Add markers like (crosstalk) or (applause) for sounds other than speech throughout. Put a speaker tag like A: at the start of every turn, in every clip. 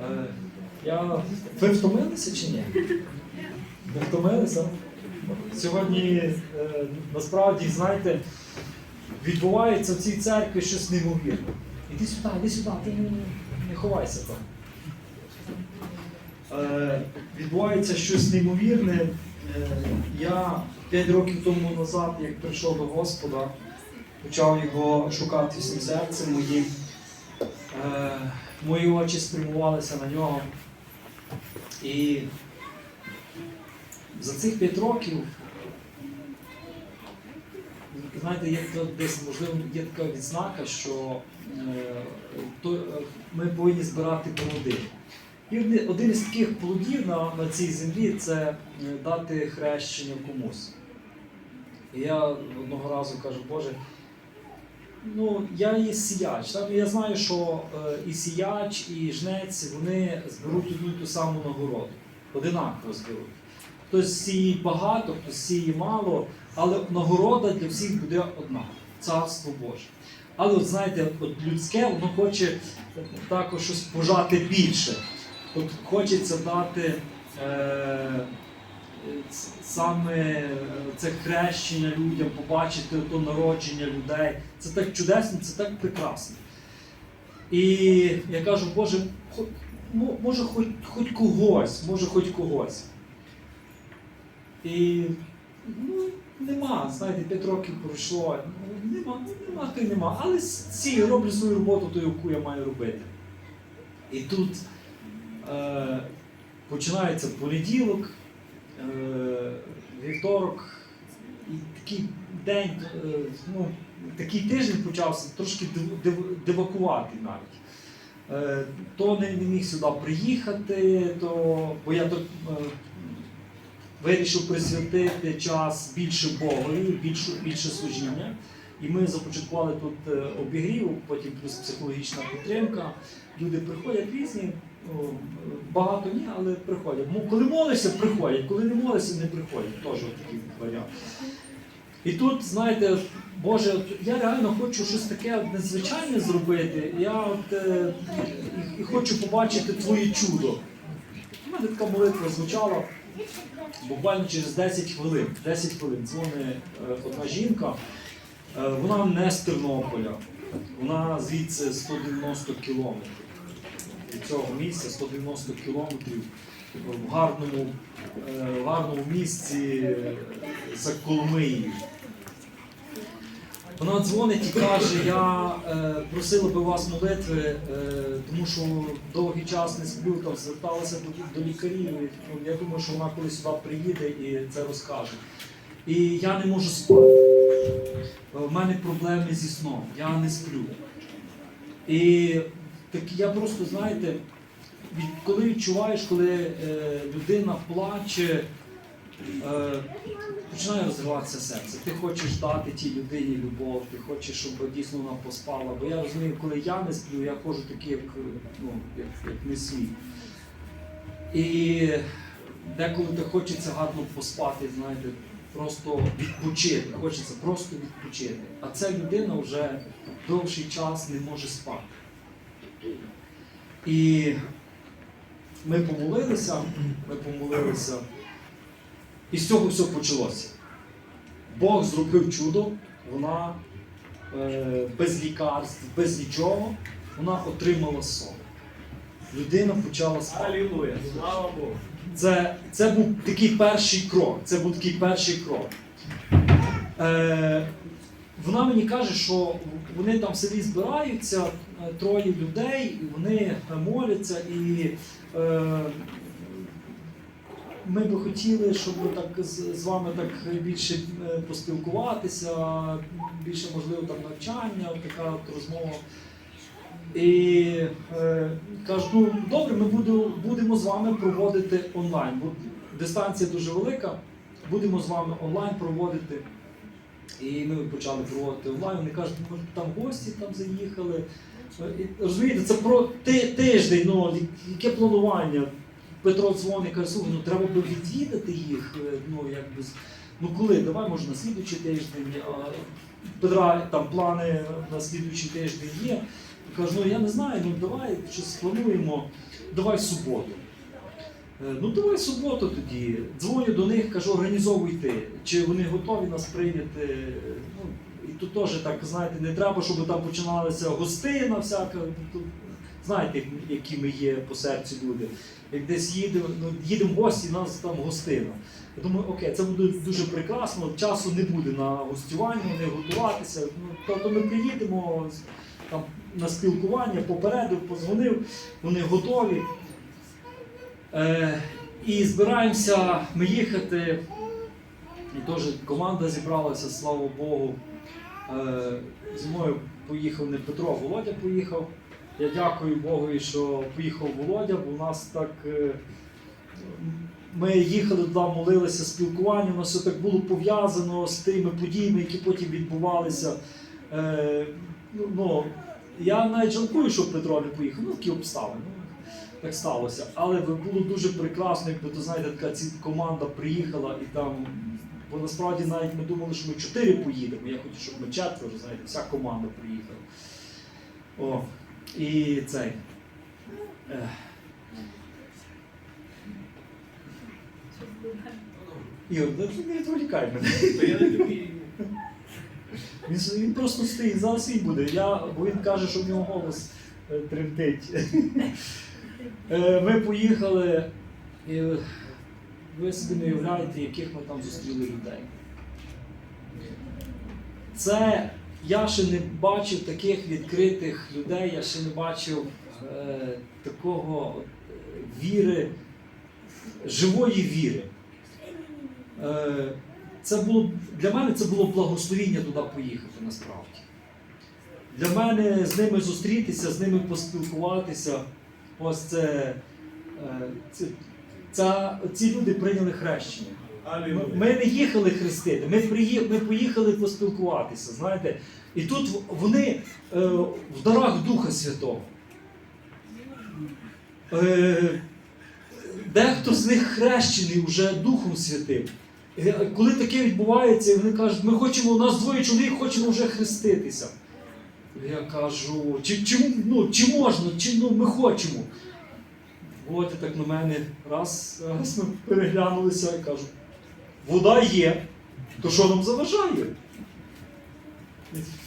A: Е, Я... Ви втомилися чи ні? Ви втомилися? Сьогодні е, насправді, знаєте, відбувається в цій церкві щось неймовірне. Іди сюди, іди сюди, ти не, ховайся там. Е, відбувається щось неймовірне. Е, я 5 років тому назад, як прийшов до Господа, почав його шукати всім серцем моїм. Е, мої очі спрямувалися на нього. І за цих 5 років, знаєте, є десь, можливо, є така відзнака, що е, е, ми повинні збирати плоди. І один- один із таких плодів на, на цій землі це е, дати хрещення комусь. І я одного разу кажу, Боже, ну я є сіяч. Так? Я знаю, що е, і сіяч, і жнець вони зберуть одну і ту саму нагороду. Одинаково зберуть. Хтось сіє багато, хтось сіє мало, але нагорода для всіх буде одна царство Боже. Але от знаєте, от людське, воно хоче також щось пожати більше. От хочеться дати е, саме е, це хрещення людям, побачити то народження людей. Це так чудесно, це так прекрасно. І я кажу, Боже, може хоч, хоч когось, може хоч когось. І ну, нема, знаєте, 5 років пройшло, ну, нема, нема, то й нема. Але ці роблю свою роботу, ту, яку я маю робити. І тут е, починається понеділок, вівторок, і такий день, е, ну, такий тиждень почався трошки дивакувати навіть. Е, то не, міг сюди приїхати, то, бо я тут е, вирішив присвятити час більше Богові, більше, більше служіння. І ми започаткували тут е, обігрів, потім плюс психологічна підтримка. Люди приходять різні, багато ні, але приходять. Коли молишся, приходять, коли не молишся, не приходять. Теж такий варіант. І тут, знаєте, Боже, от я реально хочу щось таке от незвичайне зробити. Я от, е, і, і хочу побачити твоє чудо. У мене така молитва звучала буквально через 10 хвилин. 10 хвилин дзвонить е, одна жінка. Е, Вона не з Тернополя, вона звідси 190 кілометрів. Цього місця 190 кілометрів в гарному, е, в гарному місці е, за Коломиєю. Вона дзвонить і каже, я е, просила би вас молитви, е, тому що довгий час не сплю, там зверталася до, до лікарів. Ну, я думаю, що вона колись сюди приїде і це розкаже. І я не можу спати. У мене проблеми зі сном, я не сплю. І так я просто, знаєте, коли відчуваєш, коли е, людина плаче, е, починає розриватися серце. Ти хочеш дати тій людині любов, ти хочеш, щоб дійсно вона поспала. Бо я розумію, коли я не сплю, я ходжу такий, як, ну, як, як не свій. І деколи ти хочеться гарно поспати, знаєте, просто відпочити. Хочеться просто відпочити. А ця людина вже довший час не може спати. І ми помолилися, ми помолилися. І з цього все почалося. Бог зробив чудо, вона е, без лікарств, без нічого, вона отримала сон. Людина почала спати.
B: Алілуя, слава Богу.
A: Це, це був такий перший крок. Це був такий перший крок. Е, вона мені каже, що вони там в селі збираються, троє людей, і вони е, моляться, і е, ми би хотіли, щоб так з, вами так більше е, поспілкуватися, більше можливо там навчання, така от розмова. І е, кажуть, ну добре, ми буду, будемо з вами проводити онлайн. Бо дистанція дуже велика, будемо з вами онлайн проводити. І ми почали проводити онлайн. Вони кажуть, ми там гості там заїхали. Розумієте, це про тиждень, ну яке планування. Петро дзвонить, каже, слухай, ну треба би відвідати їх. е, Ну, якби, ну коли, давай може на слідуючий тиждень. А Петра там плани на слідуючий тиждень є. Кажу, ну я не знаю, ну давай щось плануємо, давай в суботу. Е, Ну давай в суботу тоді. Дзвоню до них, кажу, організовуйте, чи вони готові нас прийняти. Е, Ну, і тут теж так, знаєте, не треба, щоб там починалася гостина всяка. Тут, знаєте, які ми є по серцю люди. Як десь їдемо, ну, їдемо в гості, нас там гостина. Я думаю, окей, це буде дуже прекрасно, часу не буде на гостювання, не готуватися. Ну, тобто ми приїдемо там, на спілкування, попередив, позвонив, вони готові. Е, і збираємося ми їхати. І теж команда зібралася, слава Богу. Е, зі мною поїхав не Петро, а Володя поїхав. Я дякую Богу, що поїхав Володя, бо у нас так. е, Ми їхали туди, молилися, спілкування, у нас все так було пов'язано з тими подіями, які потім відбувалися. Е, ну, ну, я навіть жалкую, що Петро не поїхав, ну такі обставини. Так сталося. Але було дуже прекрасно, якби то знаєте, така ці команда приїхала і там. Бо насправді навіть ми думали, що ми чотири поїдемо. Я хотів, щоб ми четверо, знаєте, вся команда приїхала. О, і цей. Ігор, ну, ти не відволікай мене. Він, він просто стоїть, зараз він буде. Я, бо він каже, що в нього голос е, тремтить. (laughs) Е, Ми поїхали, і ви собі не уявляєте, яких ми там зустріли людей. Це я ще не бачив таких відкритих людей, я ще не бачив е, такого е, віри, живої віри. Е, це було для мене це було благословіння туди поїхати насправді. Для мене з ними зустрітися, з ними поспілкуватися. Ось це, е, це, ця- ці люди прийняли хрещення. Ми, ми не їхали хрестити, ми, приї- ми поїхали поспілкуватися, знаєте. І тут вони е, в дарах Духа Святого. Е, дехто з них хрещений вже Духом Святим. Е, Коли таке відбувається, вони кажуть, ми хочемо, у нас двоє чоловік, хочемо вже хреститися. Я кажу, чи, чи, ну, чи можна, чи ну, ми хочемо. Володя так на мене раз, раз ми переглянулися і кажу, вода є, то що нам заважає?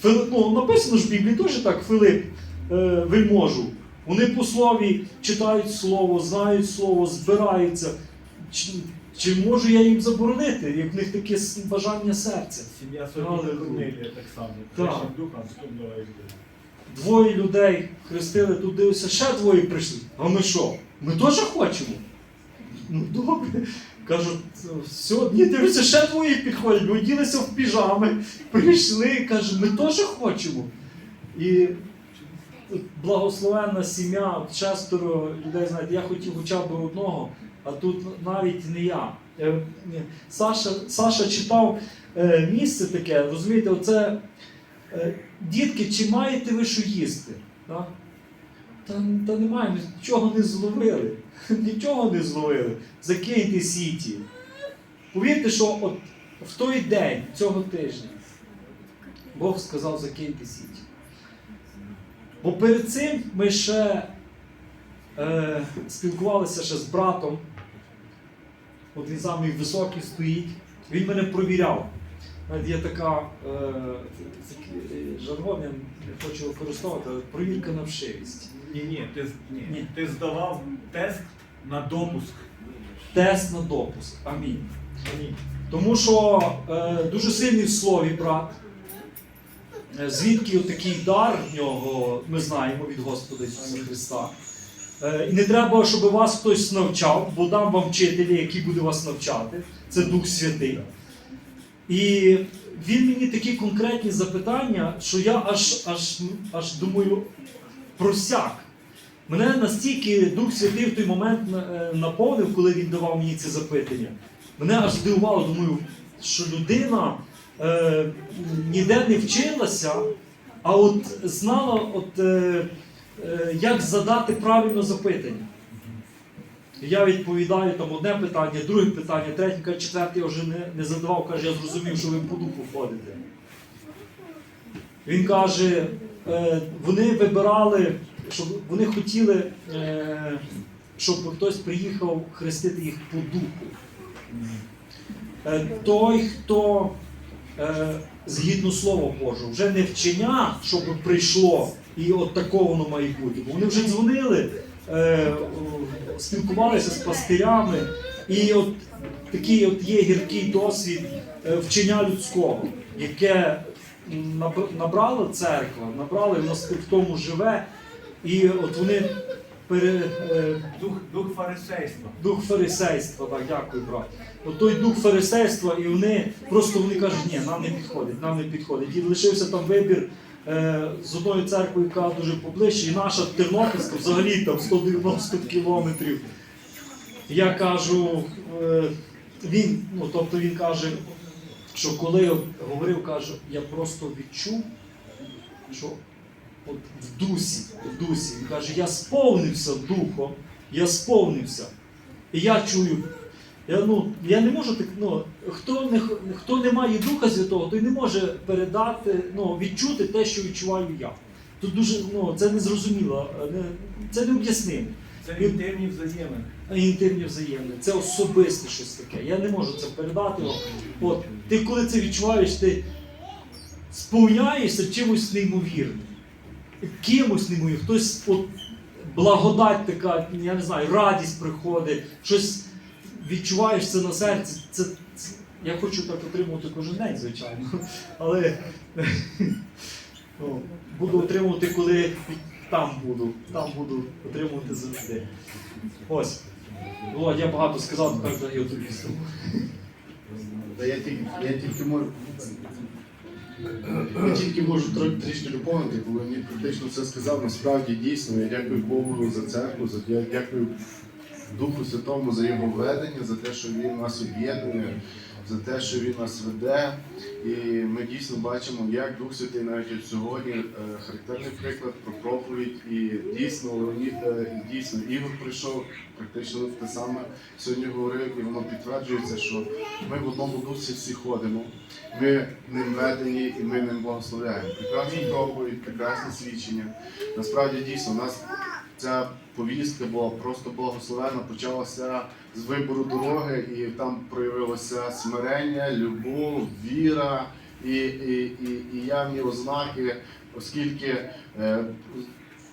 A: Фили- ну, написано ж в Біблії теж так, Филип е, вельможу. Вони по слові читають слово, знають слово, збираються. Чи, чи можу я їм заборонити, як в них таке бажання серця?
B: Сім'я
A: Алілуя.
B: Софії Корнелія так само.
A: Так.
B: Духом.
A: Двоє людей хрестили, тут дивився, ще двоє прийшли. А ми що? Ми теж хочемо. Ну добре. Кажуть, все, ні, дивися, ще двоє підходять, бо ділися в піжами, прийшли, кажуть, ми теж хочемо. І благословенна сім'я, шестеро людей, знаєте, я хотів хоча б одного, а тут навіть не я. Е. Саша, Саша читав е, місце таке, розумієте, оце. Дітки, чи маєте ви що їсти? Так? Та, та немає, нічого не зловили. (laughs) Нічого не зловили. Закиньте сіті. Повірте, що от в той день цього тижня Бог сказав закиньте сіті. Бо перед цим ми ще е, спілкувалися ще з братом. От він самий високий стоїть. Він мене провіряв. Навіть є така е, е, жаргон, я не хочу використовувати, провірка на вшивість.
B: Ні, ні, ти, ні.
A: Ні.
B: ти здавав тест на допуск.
A: Тест на допуск. Амінь.
B: Ні.
A: Тому що е, дуже сильний в слові брат. Е, Звідки такий дар в нього, ми знаємо від Господа Ісуса Христа. І не треба, щоб вас хтось навчав, бо дам вам вчителя, який буде вас навчати. Це Дух Святий. І він мені такі конкретні запитання, що я аж, аж, аж думаю, просяк. Мене настільки Дух Святий в той момент е, наповнив, коли він давав мені ці запитання. Мене аж здивувало, думаю, що людина е, ніде не вчилася, а от знала, от, е, е, як задати правильно запитання. Я відповідаю там одне питання, друге питання, третє, четверте я вже не, не задавав, каже, я зрозумів, що ви по духу ходите. Він каже, е, вони вибирали, щоб вони хотіли, е, щоб хтось приїхав хрестити їх по духу. Е, той, хто згідно Слова Божого, вже не вчення, щоб прийшло, і от такого воно має бути. Бо вони вже дзвонили, е, спілкувалися з пастирями, і от такий от є гіркий досвід е, вчення людського, яке набрала церква, набрала і воно в тому живе. І от вони пере, е,
B: Дух, дух фарисейства.
A: дух фарисейства, так, дякую, брат. От той дух фарисейства, і вони просто вони кажуть, ні, нам не підходить, нам не підходить. І лишився там вибір з одною церквою, яка дуже поближче, і наша Тернопільська взагалі там 190 кілометрів. Я кажу, е, він, ну тобто він каже, що коли говорив, каже, я просто відчув, що от в дусі, в дусі, він каже, я сповнився духом, я сповнився. І я чую, я, ну, я не можу так, ну, хто не, хто не має Духа Святого, той не може передати, ну, відчути те, що відчуваю я. Тут дуже, ну, це незрозуміло, не, це не об'яснимо.
B: Це інтимні взаємини.
A: Інтимні взаємини, це особисте щось таке. Я не можу це передати. От, ти коли це відчуваєш, ти сповняєшся чимось неймовірним. Кимось неймовірним. Хтось от, благодать така, я не знаю, радість приходить, щось відчуваєш це на серці. Це, це- я хочу так отримувати кожен день, звичайно. Але ну, буду отримувати, коли там буду. Там буду отримувати завжди. Ось. Володь, я багато сказав, тепер даю тобі слово.
C: Я тільки, я тільки можу. Я тільки можу трішки доповнити, коли мені практично все сказав. Насправді дійсно, я дякую Богу за церкву, за дякую Духу Святому за його ведення, за те, що він нас об'єднує, за те, що він нас веде. І ми дійсно бачимо, як Дух Святий навіть от сьогодні е, характерний приклад про проповідь. І дійсно Леонід, е, і дійсно Ігор прийшов, практично те саме сьогодні говорив, і воно підтверджується, що ми в одному дусі всі ходимо. Ми ним ведені і ми ним благословляємо. Прекрасні проповідь, прекрасне свідчення. Насправді дійсно нас ця повістка була просто благословена, почалася з вибору дороги, і там проявилося смирення, любов, віра і, і, і, і явні ознаки, оскільки е,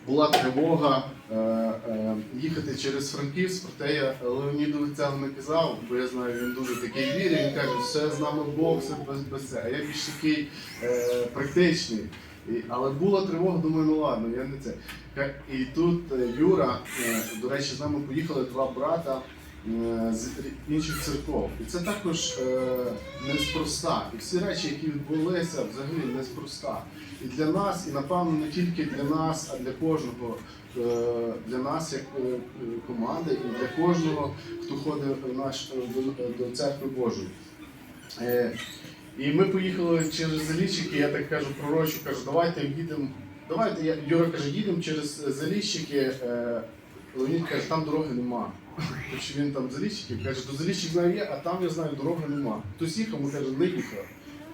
C: була тривога е, е, їхати через Франківськ, проте я Леоніду це не казав, бо я знаю, він дуже такий вірний, він каже, все з нами Бог, все без, без це. А я більш такий е, практичний. І, але була тривога, думаю, ну ладно, я не це. І тут е, Юра, е, до речі, з нами поїхали два брата е, з інших церков. І це також неспроста. І всі речі, які відбулися, взагалі неспроста. І для нас, і напевно не тільки для нас, а для кожного, для нас як команди, і для кожного, хто ходить в наш, до церкви Божої. І ми поїхали через Заліщики, я так кажу пророчу, кажу, давайте їдемо. Давайте, я, Юра каже, їдемо через Заліщики. Е, Леонід каже, там дороги нема. Хоч він там Заліщики, каже, до Заліщик знаю є, а там я знаю, дороги нема. Хтось їхав, ми каже, не їхав.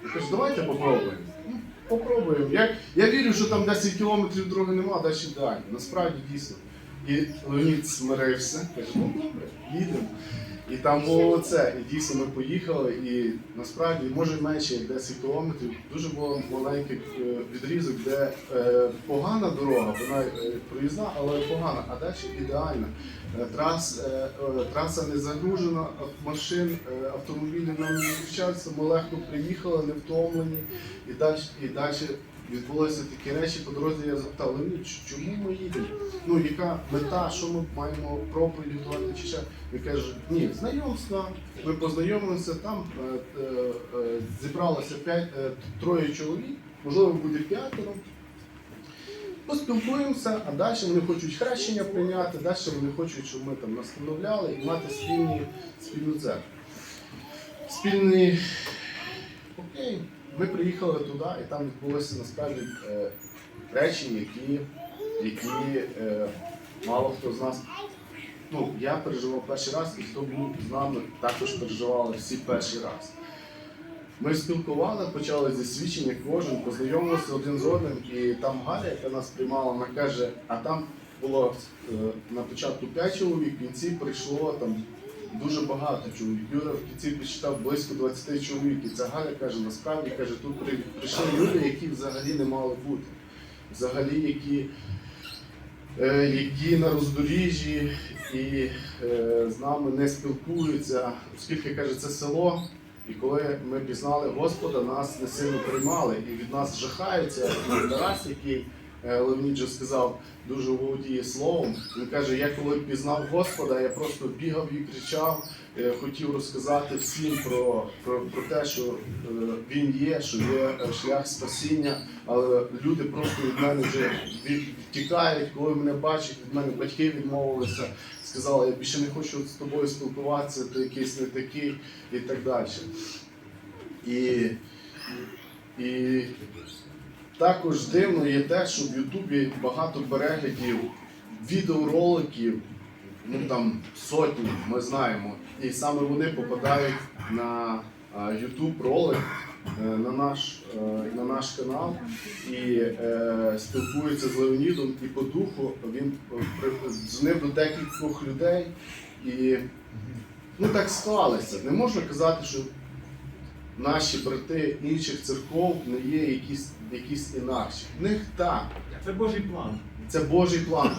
C: Я кажу, давайте попробуємо. Ну, попробуємо. Я, я вірю, що там 10 кілометрів дороги нема, а далі далі. Насправді дійсно. І Леонід смирився, каже, ну добре, їдемо. І там було це. І дійсно ми поїхали, і насправді, може менше як 10 кілометрів, дуже було маленький е, відрізок, де е, погана дорога, вона е, проїзна, але погана, а далі ідеальна. Е, Трас, е, траса не загружена, машин, е, автомобілів нам не зустрічаються, ми легко приїхали, не втомлені. І далі, і далі відбулися такі речі. По дорозі я запитав, Леонід, чому ми їдемо? Ну, яка мета, що ми маємо проповідь готувати чи ще? Він каже, ні, знайомства. Ми познайомилися там, е, е, е, зібралося п'ять, е, троє чоловік, можливо, буде п'ятеро. Поспілкуємося, а далі вони хочуть хрещення прийняти, далі вони хочуть, щоб ми там настановляли і мати спільні, спільну церкву. Спільний. Ми приїхали туди, і там відбулися насправді е, речі, які, які е, мало хто з нас. Ну, я переживав перший раз, і хто був з нами, також переживали всі перший раз. Ми спілкували, почали зі свідчення, кожен познайомилися один з одним, і там Галя, яка нас приймала, вона каже, а там було е, на початку 5 чоловік, в кінці прийшло там дуже багато чоловік. Юра в кінці підсчитав близько 20 чоловік. І ця Галя каже, насправді каже, тут при- прийшли люди, які взагалі не мали бути. Взагалі, які, е, які на роздоріжжі і е, з нами не спілкуються, оскільки каже, це село. І коли ми пізнали Господа, нас не сильно приймали і від нас жахаються. І Тарас, який Леонід вже сказав, дуже володіє словом. Він каже: я коли пізнав Господа, я просто бігав і кричав, е, хотів розказати всім про, про, про те, що е, він є, що є е, шлях спасіння, але люди просто від мене вже від- втікають, коли мене бачать, від мене батьки відмовилися, сказали, я більше не хочу з тобою спілкуватися, ти якийсь не такий і так далі. І, і також дивно є те, що в Ютубі багато переглядів відеороликів, ну там сотні, ми знаємо. І саме вони попадають на YouTube ролик е, на наш, е, на наш канал і е, спілкується з Леонідом, і по духу він е, дзвонив до декількох людей. І ну так склалося. Не можна казати, що наші брати інших церков не є якісь, якісь інакші. В них так.
B: Це Божий план.
C: Це Божий план.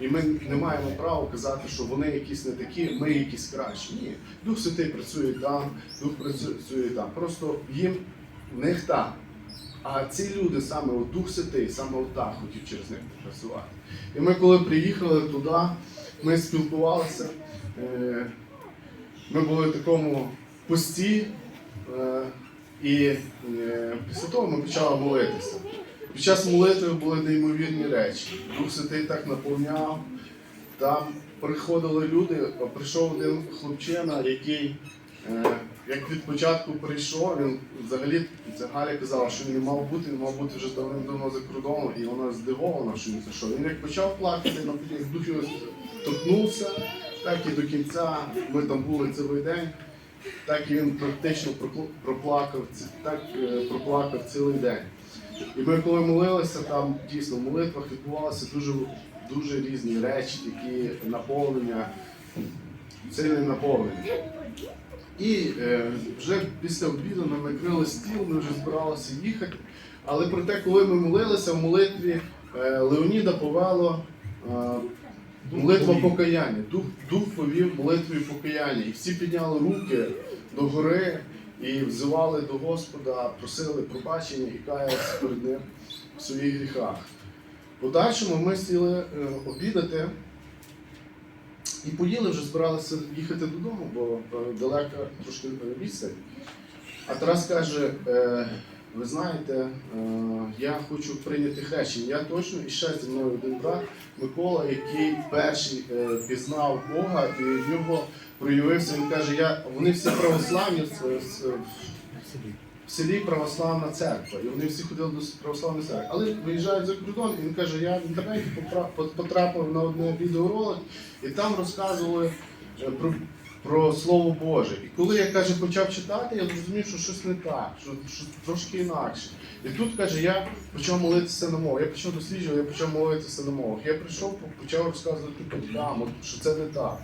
C: І ми не маємо права казати, що вони якісь не такі, ми якісь кращі. Ні. Дух Святий працює там, Дух працює там. Просто їм в них так. А ці люди саме от Дух Святий, саме отак хотів через них працювати. І ми коли приїхали туди, ми спілкувалися. е, Ми були в такому пості, і е, після того ми почали молитися. Під час молитви були неймовірні речі. Дух Святий так наповняв. Там приходили люди, прийшов один хлопчина, який е, як від початку прийшов, він взагалі Галя казала, що він не мав бути, він мав бути вже давним-давно за кордоном, і вона здивована, що він прийшов. Він як почав плакати, як дух торкнувся, так і до кінця ми там були цілий день. Так він практично проплакав, так е, проплакав цілий день. І ми коли молилися, там дійсно в молитвах відбувалися дуже, дуже різні речі, такі наповнення, сильне наповнення. І е, вже після обіду нам накрили стіл, ми вже збиралися їхати. Але проте, коли ми молилися в молитві, е, Леоніда повело е, молитва покаяння. Дух, дух повів молитвою покаяння. І всі підняли руки до гори і взивали до Господа, просили пробачення і каялися перед ним в своїх гріхах. Подальшому ми сіли е, обідати і поїли, вже збиралися їхати додому, бо далека трошки відстань. А Тарас каже: е, ви знаєте, е, я хочу прийняти хрещення. Я точно і ще зі мною один брат Микола, який перший е, пізнав Бога, і в нього проявився. Він каже, я вони всі православні з- в селі православна церква, і вони всі ходили до православної церкви. Але виїжджають за кордон, і він каже, я в інтернеті потрапив на одне відеоролик, і там розказували е, про, про Слово Боже. І коли я каже, почав читати, я зрозумів, що щось не так, що, що трошки інакше. І тут каже, я почав молитися на мовах. Я почав досліджувати, я почав молитися на мовах. Я прийшов, почав розказувати батькам, що це не так.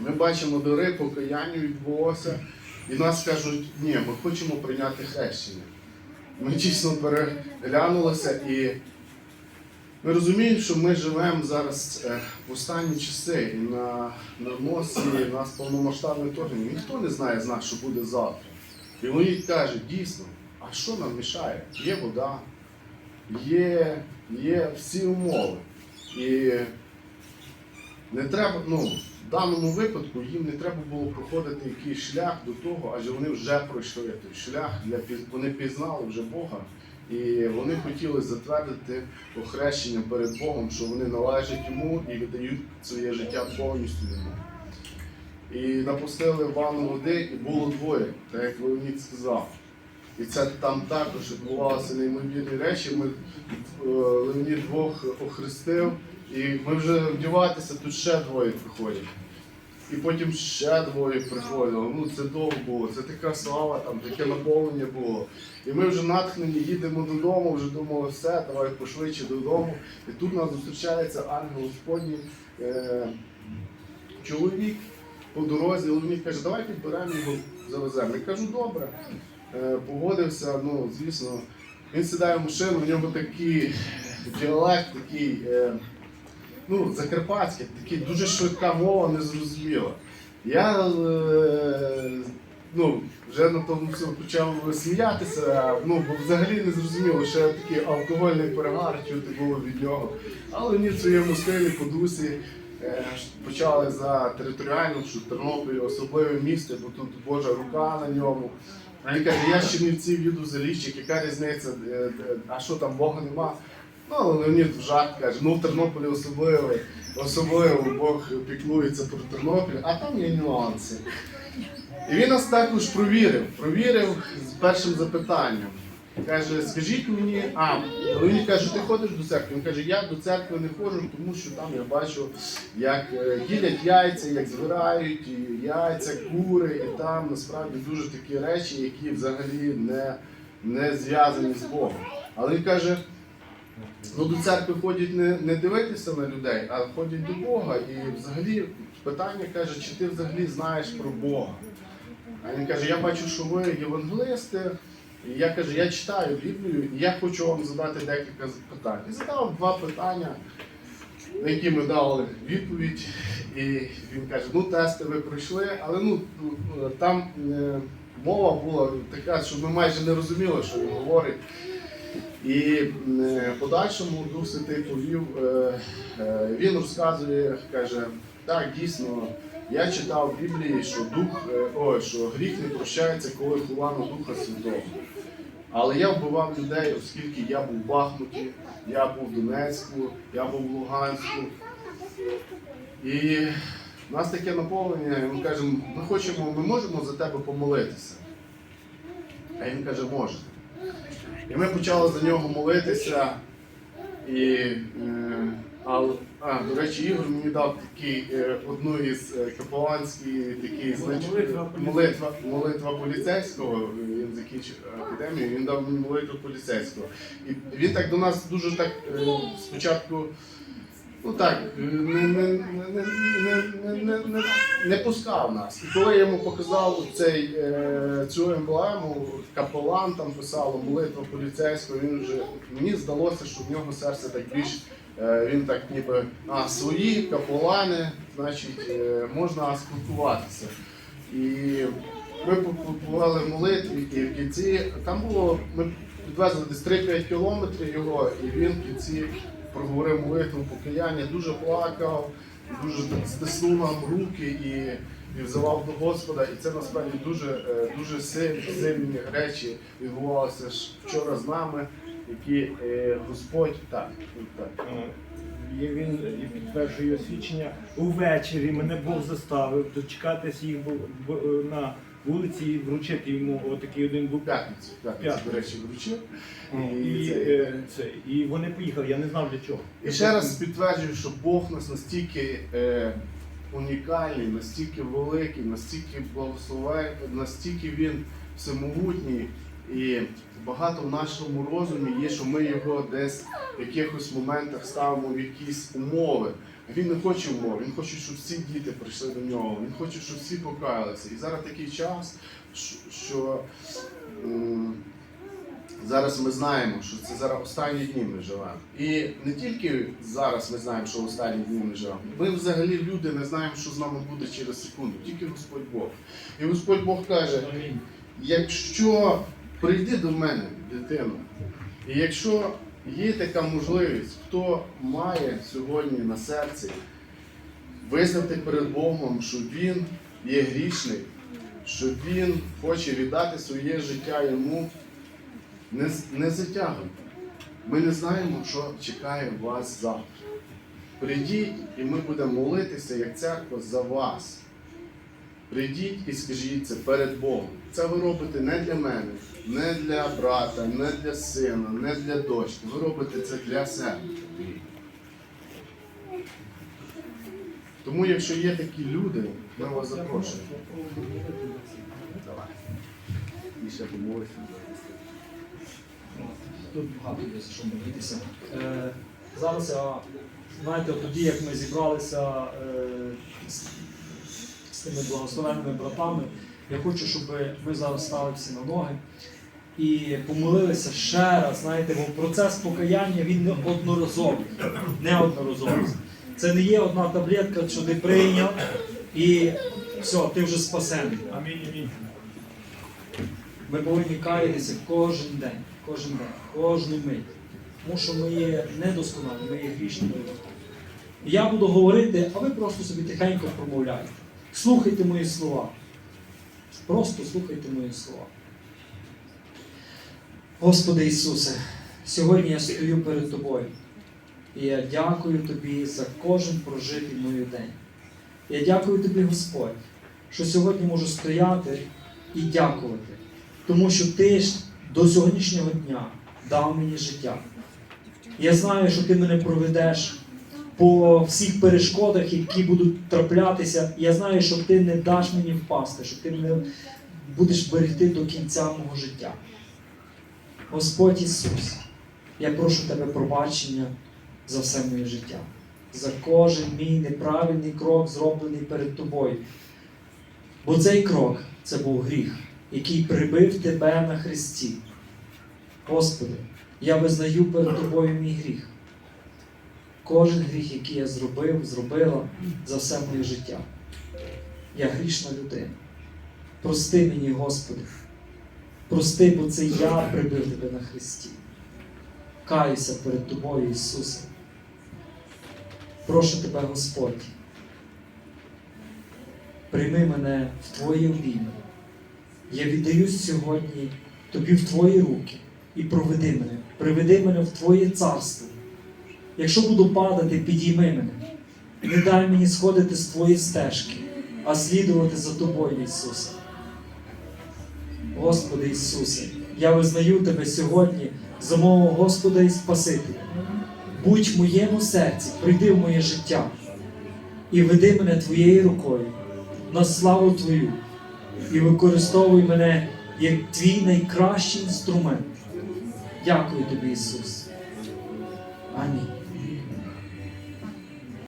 C: Ми бачимо дари, покаяння відбулося, і нас кажуть, ні, ми хочемо прийняти хрещення. Ми дійсно переглянулися і ми розуміємо, що ми живемо зараз е, в останні часи і на, носі нас повномасштабне вторгнення. Ніхто не знає з нас, що буде завтра. І вони кажуть, дійсно, а що нам мішає? Є вода, є, є всі умови. І не треба, ну, в даному випадку їм не треба було проходити якийсь шлях до того, адже вони вже пройшли той шлях, для, вони пізнали вже Бога. І вони хотіли затвердити охрещення перед Богом, що вони належать йому і віддають своє життя повністю йому. І напустили ванну води, і було двоє, так як Леонід сказав. І це там також відбувалися неймовірні речі. Ми е, Леонід двох охрестив, і ми вже вдіватися, тут ще двоє приходять. І потім ще двоє приходило. Ну це довго було, це така слава, там таке наповнення було. І ми вже натхнені їдемо додому, вже думали, все, давай пошвидше додому. І тут нас зустрічається ангел Господній е, чоловік по дорозі, він каже, давай підберемо його, завеземо. Я кажу, добре. Е, погодився, ну, звісно, він сідає в машину, у нього такий діалект, такий, е, ну, закарпатський, такий дуже швидка мова, незрозуміла. Я е, ну, вже на тому всьому почав сміятися, ну, бо взагалі не зрозуміло, ще такий алкогольний перегар чути було від нього. Але ні в своєму стилі по дусі е, почали за територіальну, що Тернопіль особливе місце, бо тут Божа рука на ньому. Він каже, я з Чернівців їду за Ліщик, яка різниця, а що там Бога нема? Ну, Леонід в жарт каже, ну в Тернополі особливо, особливо Бог піклується про Тернопіль, а там є нюанси. І він нас також провірив, провірив з першим запитанням. Каже, скажіть мені, а Леонід каже, ти ходиш до церкви? Він каже, я до церкви не ходжу, тому що там я бачу, як е, ділять яйця, як збирають і яйця, кури, і там насправді дуже такі речі, які взагалі не, не зв'язані з Богом. Але він каже, ну до церкви ходять не, не дивитися на людей, а ходять до Бога. І взагалі питання каже, чи ти взагалі знаєш про Бога? А він каже, я бачу, що ви євангелисти. І я кажу, я читаю Біблію, і я хочу вам задати декілька питань. І задав два питання, на які ми дали відповідь. І він каже, ну тести ви пройшли, але ну там е, мова була така, що ми майже не розуміли, що він говорить. І е, в подальшому Дух Святий повів, е, е, він розказує, каже, так, дійсно, я читав в Біблії, що дух, ой, що гріх не прощається, коли ховано Духа Святого. Але я вбивав людей, оскільки я був в Бахмуті, я був в Донецьку, я був в Луганську. І в нас таке наповнення, ми кажемо, ми хочемо, ми можемо за тебе помолитися. А він каже, можете. І ми почали за нього молитися. І, е, а, а, до речі, Ігор мені дав такий, е, одну із е, капеланських такий,
B: Молитва
C: молитва, молитва поліцейського. Він закінчив академію, він дав мені молитву поліцейського. І він так до нас дуже так е, спочатку ну так, не не, не, не, не, не, пускав нас. І коли я йому показав цей, е, цю емблему, капелан там писало, молитва поліцейського, він вже мені здалося, що в нього серце так більш. Е, він так ніби а, свої капелани, значить, е, можна аскультуватися. І ми побували в молитві, і в кінці там було, ми підвезли десь 3-5 кілометрів його, і він в кінці проговорив молитву покаяння, дуже плакав, дуже стиснув нам руки і, і взивав до Господа. І це насправді дуже, е, дуже сильні, сильні речі відбувалися ж вчора з нами, які е, Господь так, так.
B: Він і підтверджує освідчення. Увечері мене Бог заставив дочекатись їх на вулиці і вручити йому отакий один
C: У
B: бук.
C: п'ятницю, п'ятницю, до речі, вручив.
B: І,
C: це-
B: е, це, і вони поїхали, я не знав для чого.
C: І ще раз підтверджую, що Бог нас настільки е, унікальний, настільки великий, настільки благословений, настільки він всемогутній. І багато в нашому розумі є, що ми його десь в якихось моментах ставимо в якісь умови. Він не хоче умов, він хоче, щоб всі діти прийшли до нього, він хоче, щоб всі покаялися. І зараз такий час, що- що Зараз ми знаємо, що це зараз останні дні ми живемо. І не тільки зараз ми знаємо, що останні дні ми живемо. Ми взагалі люди не знаємо, що з нами буде через секунду, тільки Господь Бог. І Господь Бог каже: якщо прийди до мене, дитино, і якщо є така можливість, хто має сьогодні на серці визнати перед Богом, що він є грішний, що він хоче віддати своє життя йому. Не, не затягуйте. Ми не знаємо, що чекає вас завтра. Прийдіть, і ми будемо молитися як церква за вас. Прийдіть і скажіть це перед Богом. Це ви робите не для мене, не для брата, не для сина, не для дочки. Ви робите це для себе. Тому, якщо є такі люди, ми вас запрошуємо. І ще помолися.
A: Тут багато є за що молитися. Е, зараз я, знаєте, тоді, як ми зібралися е, з, з тими благословенними братами, я хочу, щоб ми зараз стали всі на ноги і помолилися ще раз. Знаєте, бо процес покаяння він не одноразовий. Не одноразовий. Це не є одна таблетка, що ти прийняв і все, ти вже спасений.
B: Амінь, амінь.
A: Ми повинні каятися кожен день, кожен день, кожну мить. Тому що ми є недосконалі, ми є грішними. І Я буду говорити, а ви просто собі тихенько промовляйте. Слухайте мої слова. Просто слухайте мої слова. Господи Ісусе, сьогодні я стою перед Тобою. І я дякую Тобі за кожен прожитий мною день. Я дякую Тобі, Господь, що сьогодні можу стояти і дякувати. Тому що ти ж до сьогоднішнього дня дав мені життя. Я знаю, що ти мене проведеш по всіх перешкодах, які будуть траплятися. Я знаю, що ти не даш мені впасти, що ти мене будеш берегти до кінця мого життя. Господь Ісус, я прошу Тебе пробачення за все моє життя, за кожен мій неправильний крок, зроблений перед Тобою. Бо цей крок це був гріх, який прибив тебе на хресті. Господи, я визнаю перед тобою мій гріх. Кожен гріх, який я зробив, зробила за все моє життя. Я грішна людина. Прости мені, Господи. Прости, бо це я прибив тебе на хресті. Каюся перед тобою, Ісусе. Прошу тебе, Господь. Прийми мене в Твоє обійми. Я віддаюсь сьогодні тобі в твої руки і проведи мене, приведи мене в Твоє царство. Якщо буду падати, підійми мене. Не дай мені сходити з Твоєї стежки, а слідувати за тобою, Ісусе. Господи Ісусе, я визнаю Тебе сьогодні за мого Господа і Спасителя. Будь в моєму серці, прийди в моє життя і веди мене Твоєю рукою на славу Твою і використовуй мене як твій найкращий інструмент. Дякую тобі, Ісус. Амінь.